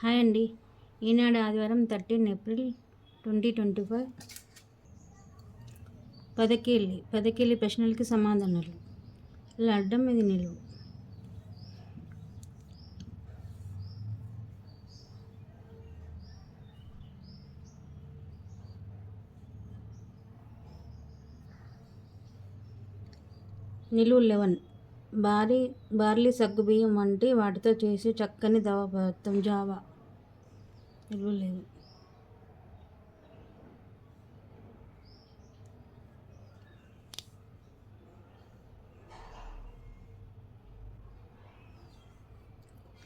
Hi అండి. ఈనాడు ఆదివారం thirteen April twenty twenty five పదకేళ్ళి పదకేళ్ళి ప్రశ్నలకి సమాధానాలు. ఇలా అడ్డం ఇది నిలువు. నిలువు లెవెన్. బారీ బార్లీ సగ్గుబియ్యం వంటి వాటితో చేసే చక్కని దవ పదార్థం జావా. లేదు.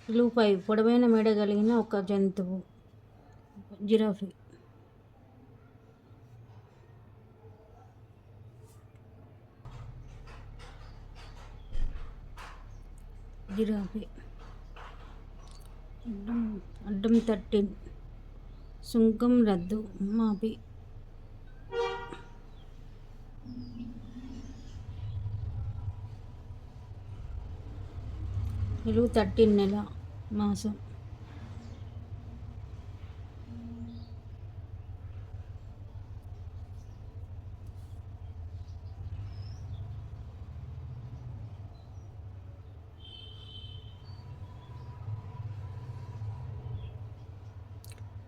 నిలువు పొడవైన మెడ కలిగిన ఒక జంతువు. జిరాఫీ. జిరాఫీ అడ్డం అడ్డం థర్టీన్ సుంకం రద్దు మాపి. నిలువు థర్టీన్ నెల మాసం.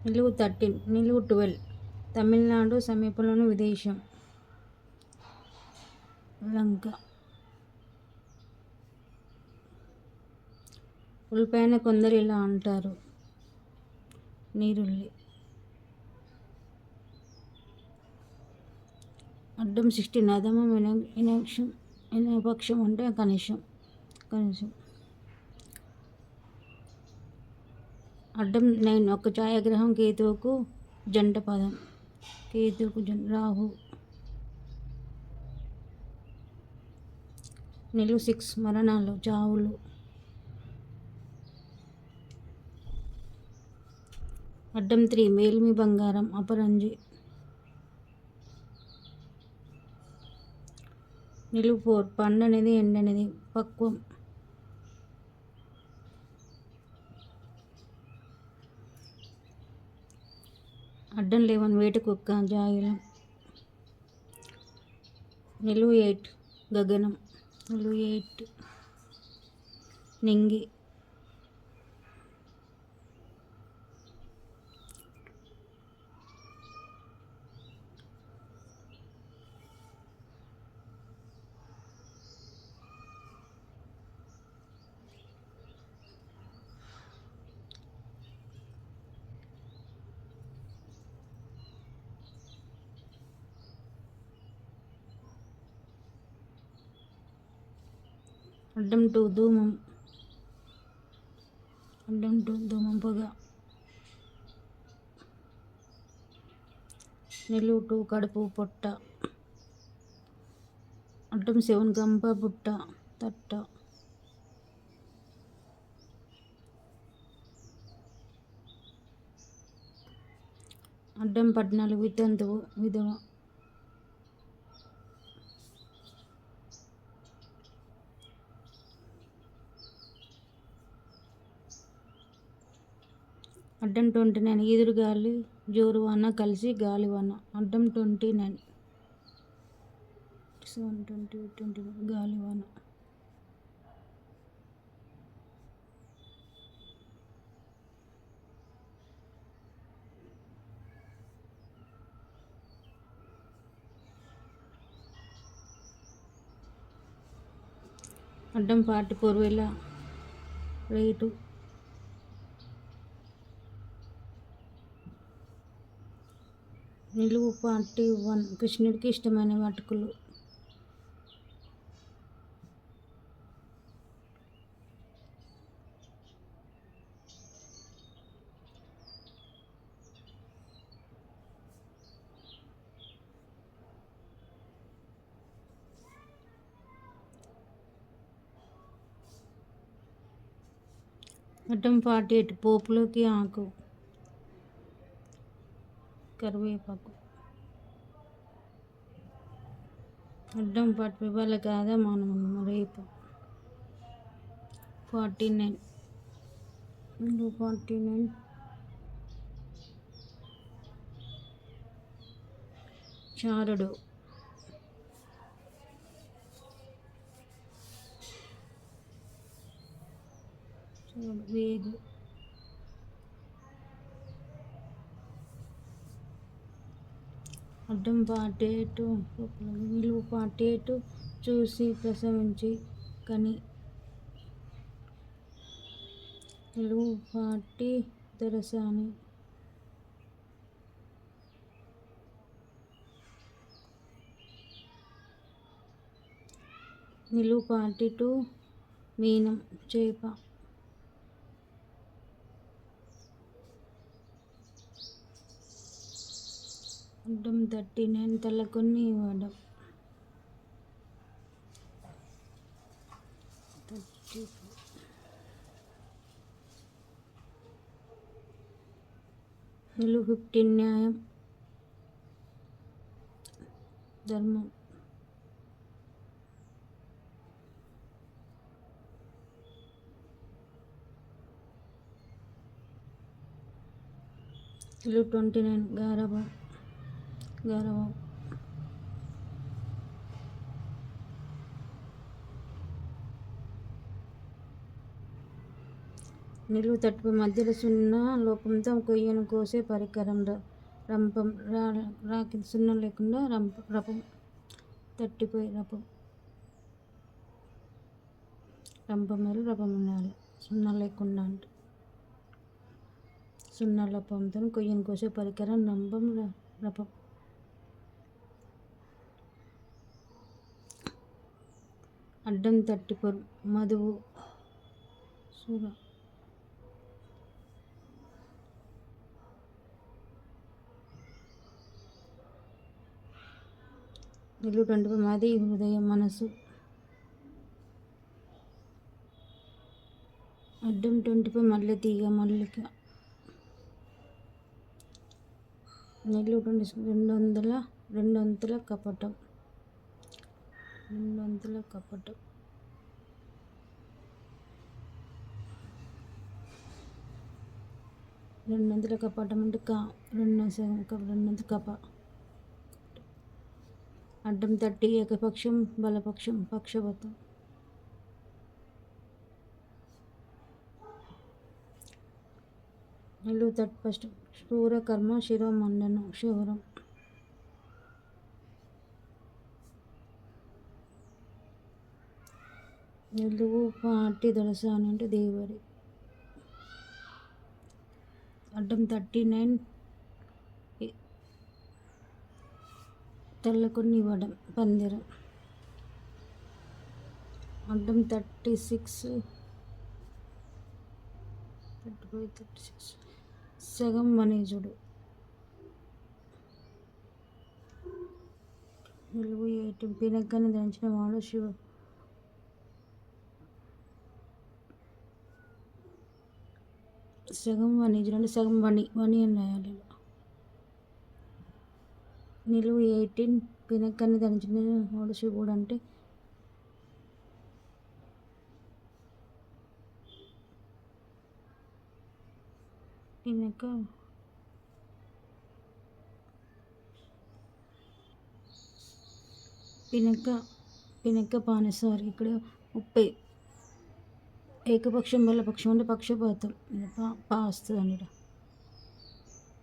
నిలువు థర్టీన్ నిలువు ట్వెల్వ్. తమిళనాడు సమీపంలోని విదేశం. లంక. ఉల్లిపాయన కొందరు ఇలా అంటారు. నీరుల్లి. అడ్డం సిక్స్టీన్ అదమం ఇనక్షం ఇనపక్షం అంటే కనీసం కనీసం అడ్డం నైన్ ఒక ఛాయాగ్రహం కేతువుకు జంట పదం. కేతువుకు జం రాహు. నిలువు సిక్స్ మరణాలు చావులు. అడ్డం త్రీ మేల్మి బంగారం అపరంజి. నిలువు ఫోర్ పండనేది ఎండనేది పక్వం. అడ్డం లేవని వేట కుక్క జాయిలం నిలువు ఎయిట్ గగనం. నిలువు ఎయిట్. నింగి. అడ్డం టూ ధూమం అడ్డం టూ ధూమం పొగ. నిలువు టూ కడుపు పొట్ట. అడ్డం సెవెన్ గంప బుట్ట తట్ట. అడ్డం పద్నాలుగు వితంతువు విధవ. అడ్డం ట్వంటీ నైన్ ఈదురు గాలి జోరు వాన కలిసి గాలివాన అడ్డం twenty nine. Seven twenty twenty గాలివాన అడ్డం ఫార్టీ ఫోర్ వేల రేటు. నిలువు పార్టీ వన్. కృష్ణుడికి ఇష్టమైన వాటుకులు. అడ్డం ఫార్టీ ఎయిట్ పోపులోకి ఆకు. కరివేపాకు. అడ్డం ఫార్టీ వాళ్ళ కాదా మనం రేపు ఫార్టీ నైన్. ఇంకో ఫార్టీ నైన్? చారుడు వేగు. అడ్డం పాటేటు నిలువు పాటేటు చూసి ప్రసవించి కని నిలువు పాటి దొరసాని. నిలువు పాటి టు మీనం చేప. అడ్డం థర్టీ నైన్ తలకొని ఇవ్వడం థర్టీ నిలువు ఫిఫ్టీన్ న్యాయం ధర్మం. హలో ట్వంటీ నైన్ గారవం గౌరవం. నిలువు తట్టుపై మధ్యలో సున్నా లోపంతో కొయ్యను కోసే పరికరం రంపం రా రాకి సున్నా లేకుండా రంప రపం తట్టిపోయి రపం రంపం మీద రపం ఉండాలి. సున్నా లేకుండా అంటే. సున్నా లపంతో కొయ్యను కోసే పరికరం రంపం రపం. అడ్డం తట్టిపరు. మధువు. సుర. నిలువు మాది హృదయం మనసు. అడ్డం ట్వంటీ మల్లె తీగ మల్లిక నెల్లు రెండు వందల రెండు వందల కపటం. రెండొంతుల కపటం. రెండొంతుల కపటం అంటే కా రెండు సగం రెండొంతుల కప. అడ్డం తట్టి ఏకపక్షం బలపక్షం పక్షపతం. నిలువు తట్ ఫస్ట్ శూరకర్మ శిరోమండనం శివరం నిలువు పాటి దొరసాని అంటే దేవరి అడ్డం థర్టీ నైన్. తెల్లకొని ఇవ్వడం పందిరం. అడ్డం thirty six. Thirty five thirty six. సగం మనీజుడు. నిలువు ఏటి పినక్కని దంచిన వాడు శివ. సగం వన్ అంటే సగం వన్ వన్ అని రాయాలి నిలువు ఎయిటీన్ పినక్కని ధరించిన మూడు కూడా అంటే. పినక పినక పినక్క పానసారి ఇక్కడ ముప్పై. ఏకపక్షం వల్ల పక్షం అంటే పక్షపాతం. పా పా వస్తుంది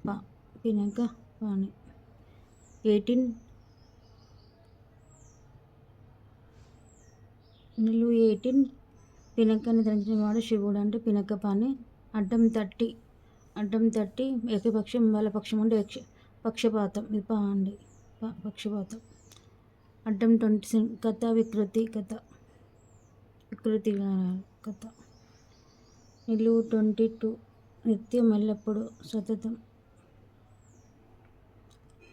పా పినాక పాని. ఎయిటీన్ నిలువు ఎయిటీన్ పినక్కని ధరించిన వాడు శివుడు అంటే పినక పాని. అడ్డం తట్టి అడ్డం తట్టి ఏకపక్షం వాళ్ళ పక్షం అంటే పక్షపాతం. ఇది పా అండి. పక్షపాతం. అడ్డం ట్వంటీ కథ వికృతి కథ వికృతి కథ నిలువు ట్వంటీ టూ నిత్యం ఎల్లప్పుడూ సతతం.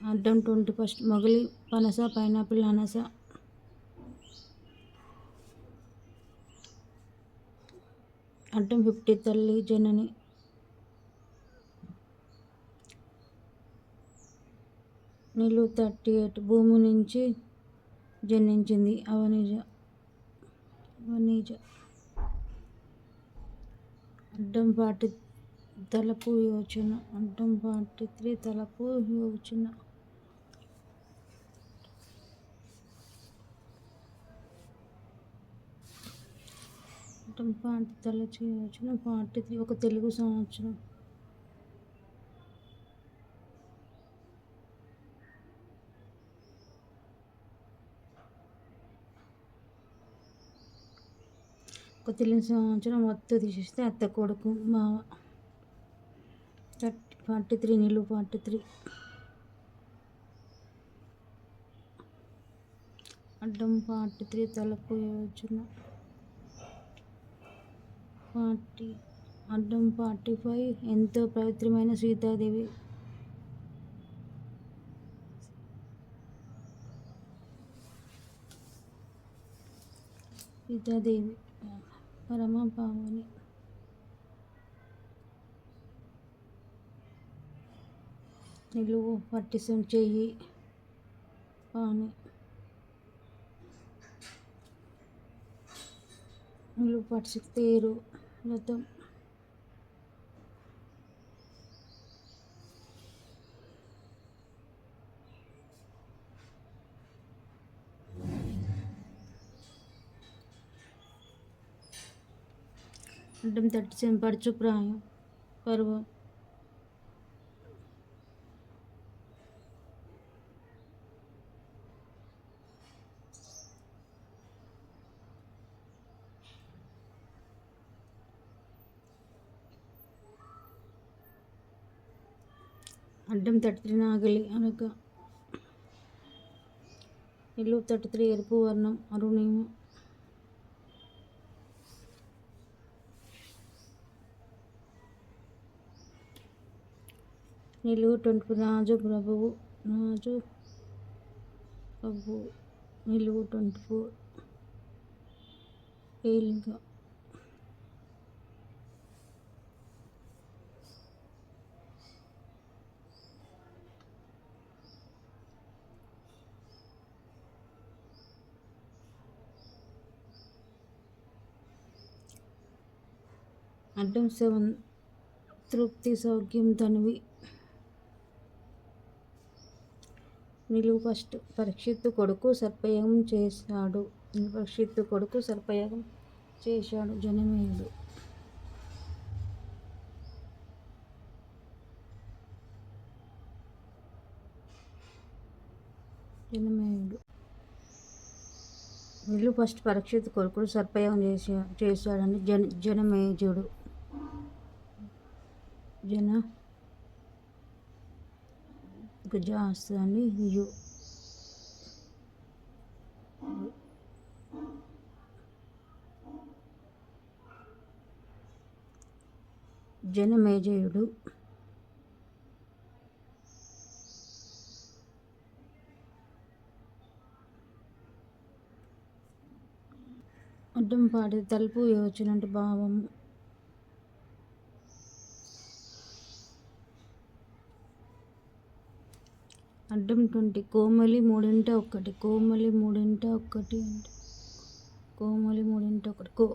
అడ్డం ట్వంటీ ఫస్ట్. మొగలి పనస పైనాపిల్ అనస. అడ్డం ఫిఫ్టీ తల్లి జనని. నిలువు థర్టీ ఎయిట్ భూమి నుంచి జన్మించింది అవనిజ. అవనిజ. అడ్డంపాటి తలపు యోచన అడ్డంపాటి త్రి తలపు యోచన అడ్డంపాటి తలచు యోచన పాటి ఒక తెలుగు సంవత్సరం. ఒక తెలియని సంవత్సరం వత్తు తీసేస్తే అత్త కొడుకు మావ థర్టీ ఫార్టీ త్రీ నిలువు ఫార్టీ త్రీ. అడ్డం ఫార్టీ త్రీ తలకు యోజన ఫార్టీ అడ్డం ఫార్టీ ఫైవ్ ఎంతో పవిత్రమైన సీతాదేవి. సీతాదేవి. పరమ పావని నిలువు పట్టిసం చెయ్యి పాని నిలువు పట్టిసి తేరు రథం. అడ్డం తట్టి పడుచు ప్రాయం పర్వం అడ్డం త్రీ నాగలి అనక ఇల్లు త్రీ ఎరుపు వర్ణం అరుణిము నిలువు ట్వంటీ రాజు ప్రభువు రాజు ప్రభు నిలువు ట్వంటీ ఫోర్. అడ్డం సెవెన్ తృప్తి సౌఖ్యం తనివి. నిలువు ఫస్ట్. పరీక్షిత్తు కొడుకు సర్పయోగం చేశాడు. పరీక్షిత్తు కొడుకు సర్పయోగం చేశాడు. జనమేయుడు జనమేయుడు వీళ్ళు ఫస్ట్ పరీక్షిత్ కొడుకుడు సర్పయోగం చేసా చేశాడని జన జనమేజుడు. జన గజా వస్తుందండి. యు. జనమేజయుడు. అడ్డం పాడి తలుపు యోచనంటి భావము అడ్డం ట్వంటీ. కోమలి మూడింట ఒకటి. కోమలి మూడింట ఒకటి కోమలి మూడింట ఒకటి. కో.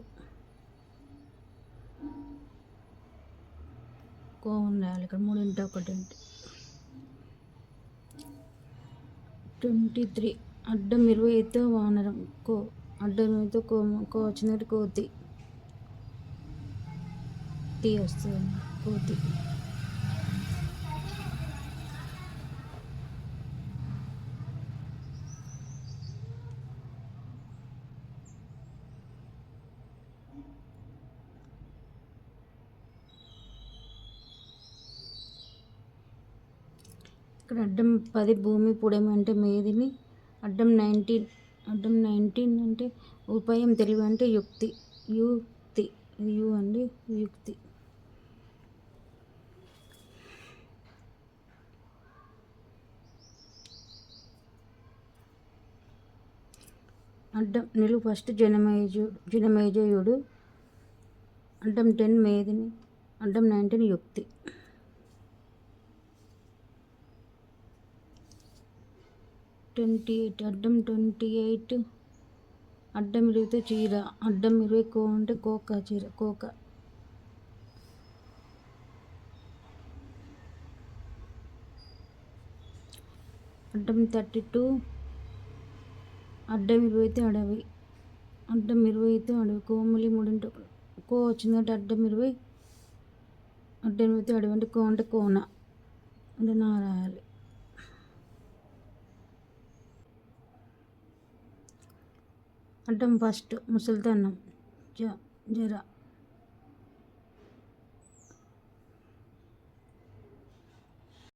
కో ఉండాలి ఇక్కడ. మూడింట ఒకటి అంటే ట్వంటీ త్రీ. అడ్డం ఇరవై అయితే వానరం. కో. అడ్డం అయితే కో. కో వచ్చినట్టు కోతి. టీ వస్తుంది. కోతి. ఇక్కడ అడ్డం పది భూమి పుడమి అంటే మేదిని అడ్డం నైన్టీన్ అడ్డం నైన్టీన్ అంటే ఉపాయం తెలివి అంటే యుక్తి యుక్తి యు అండి యుక్తి. అడ్డం నిలువు ఫస్ట్ జనమేజు జనమేజయుడు అడ్డం టెన్ మేదిని అడ్డం నైన్టీన్ యుక్తి. ట్వంటీ ఎయిట్ అడ్డం ట్వంటీ ఎయిట్. అడ్డం ఇరిగితే చీర అడ్డం ఇరవై కో అంటే కోక చీర కోక. అడ్డం థర్టీ టూ అడ్డం ఇరవై అయితే అడవి. అడ్డం ఇరవై అయితే అడవి కోమలి మూడింటి కో వచ్చిందంటే అడ్డం ఇరవై అడ్డం ఇరవై అడవి అంటే కో అంటే కోన. అంటే నా రాయాలి అడ్డం ఫస్ట్ ముసలితనం. జ జర.